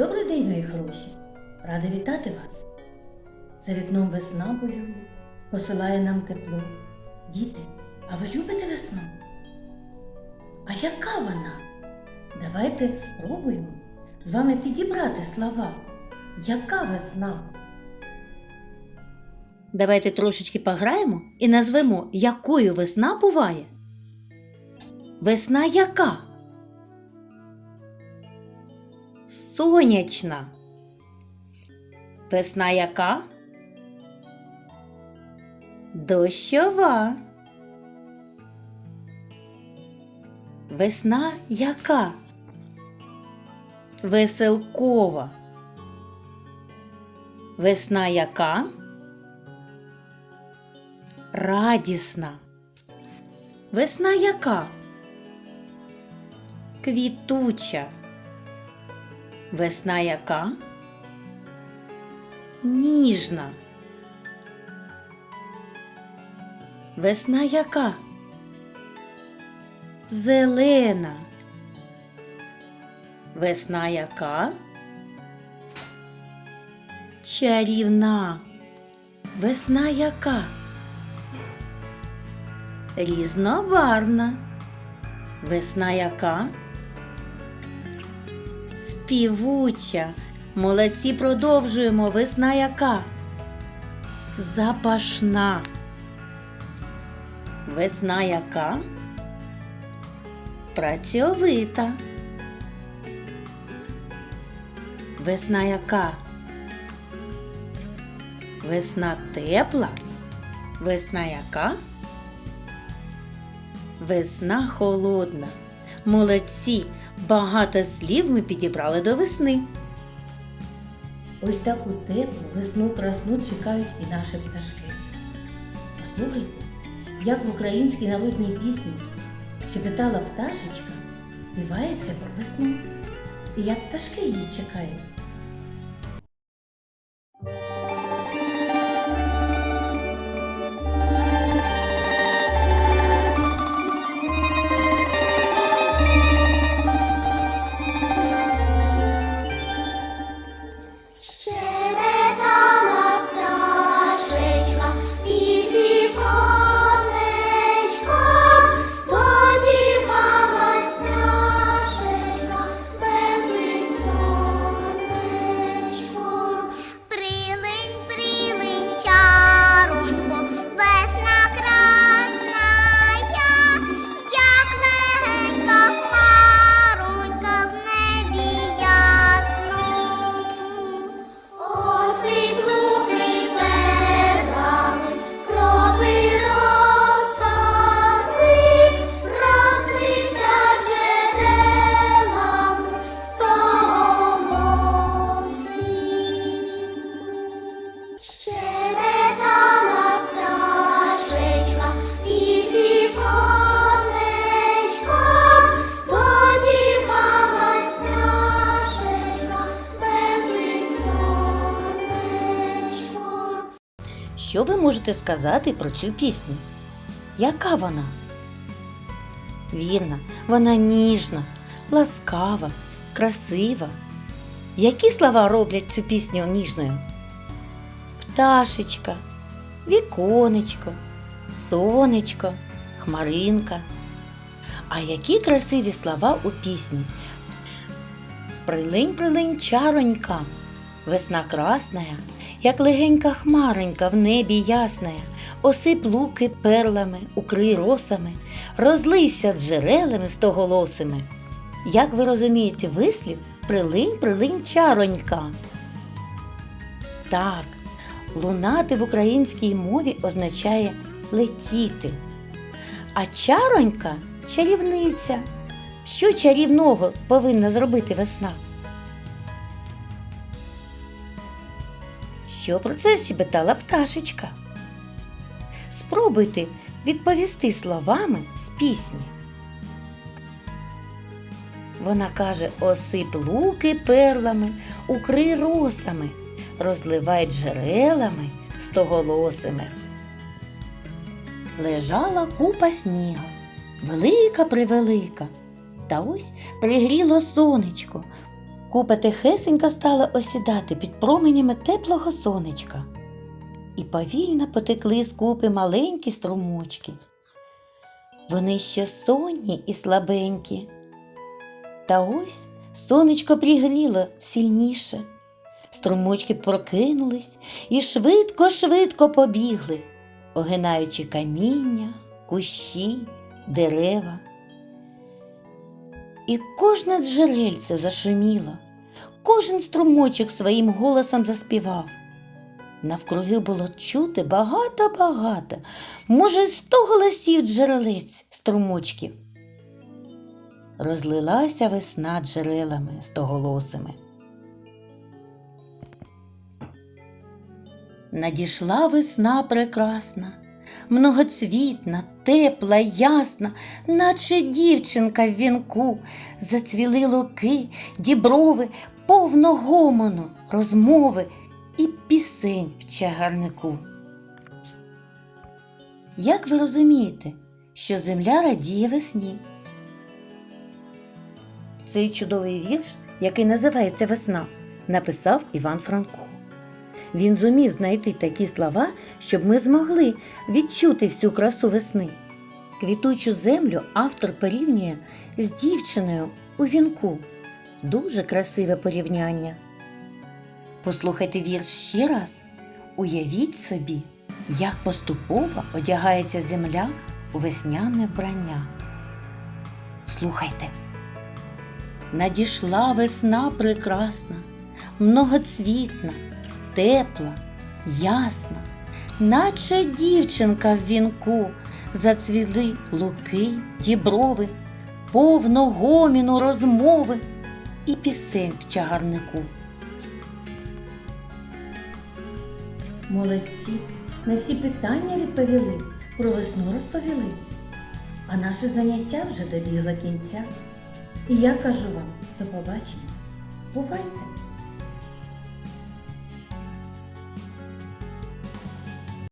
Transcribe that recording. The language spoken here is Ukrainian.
Добрий день, мої хороші! Рада вітати вас! За вікном весна болює, посилає нам тепло. Діти, а ви любите весну? А яка вона? Давайте спробуємо з вами підібрати слова. Яка весна? Давайте трошечки пограємо і назвемо, якою весна буває. Весна яка? Сонячна. Весна яка? Дощова. Весна яка? Веселкова. Весна яка? Радісна. Весна яка? Квітуча. Весна яка? Ніжна. Весна яка? Зелена. Весна яка? Чарівна. Весна яка? Різнобарвна. Весна яка? Співуча. Молодці продовжуємо. Весна яка? Запашна. Весна яка? Працьовита. Весна яка? Весна тепла. Весна яка? Весна холодна. Молодці! Багато слів ми підібрали до весни. Ось таку теплу весну красну чекають і наші пташки. Послухайте, як в українській народній пісні щебетала пташечка, співається про весну. І як пташки її чекають. Що ви можете сказати про цю пісню? Яка вона? Вірна, вона ніжна, ласкава, красива. Які слова роблять цю пісню ніжною? Пташечка, віконечко, сонечко, хмаринка. А які красиві слова у пісні? Прилинь, прилинь, чаронька, весна красная, як легенька хмаронька в небі ясная, осип луки перлами, укрий росами, розлийся джерелами стоголосими. Як ви розумієте вислів прилинь, прилинь, чаронька? Так, лунати в українській мові означає летіти. А чаронька чарівниця. Що чарівного повинна зробити весна? Що про це щебетала пташечка? Спробуйте відповісти словами з пісні. Вона каже: осип луки перлами, укрий росами, розливай джерелами стоголосими. Лежала купа снігу, велика превелика. Та ось пригріло сонечко, Купа тихесенько стала осідати під променями теплого сонечка. І повільно потекли з купи маленькі струмочки. Вони ще сонні і слабенькі. Та ось сонечко пригріло сильніше. Струмочки прокинулись і швидко-швидко побігли, огинаючи каміння, кущі, дерева. І кожне джерельце зашуміло, кожен струмочок своїм голосом заспівав. Навкруги було чути багато-багато, може, сто голосів джерелець струмочків. Розлилася весна джерелами стоголосими. Надійшла весна прекрасна, многоцвітна, тепла, ясна, наче дівчинка в вінку, зацвіли луки, діброви, повно гомону, розмови і пісень в чагарнику. Як ви розумієте, що земля радіє весні? Цей чудовий вірш, який називається Весна, написав Іван Франко. Він зумів знайти такі слова, щоб ми змогли відчути всю красу весни. Квітучу землю автор порівнює з дівчиною у вінку. Дуже красиве порівняння. Послухайте вірш ще раз. Уявіть собі, як поступово одягається земля у весняне вбрання. Слухайте. Надійшла весна прекрасна, многоцвітна, тепла, ясна, наче дівчинка в вінку, зацвіли луки, діброви, повно гоміну розмови і пісень в чагарнику. Молодці, на всі питання відповіли, про весну розповіли. А наше заняття вже добігло кінця. І я кажу вам до побачення. Бувайте!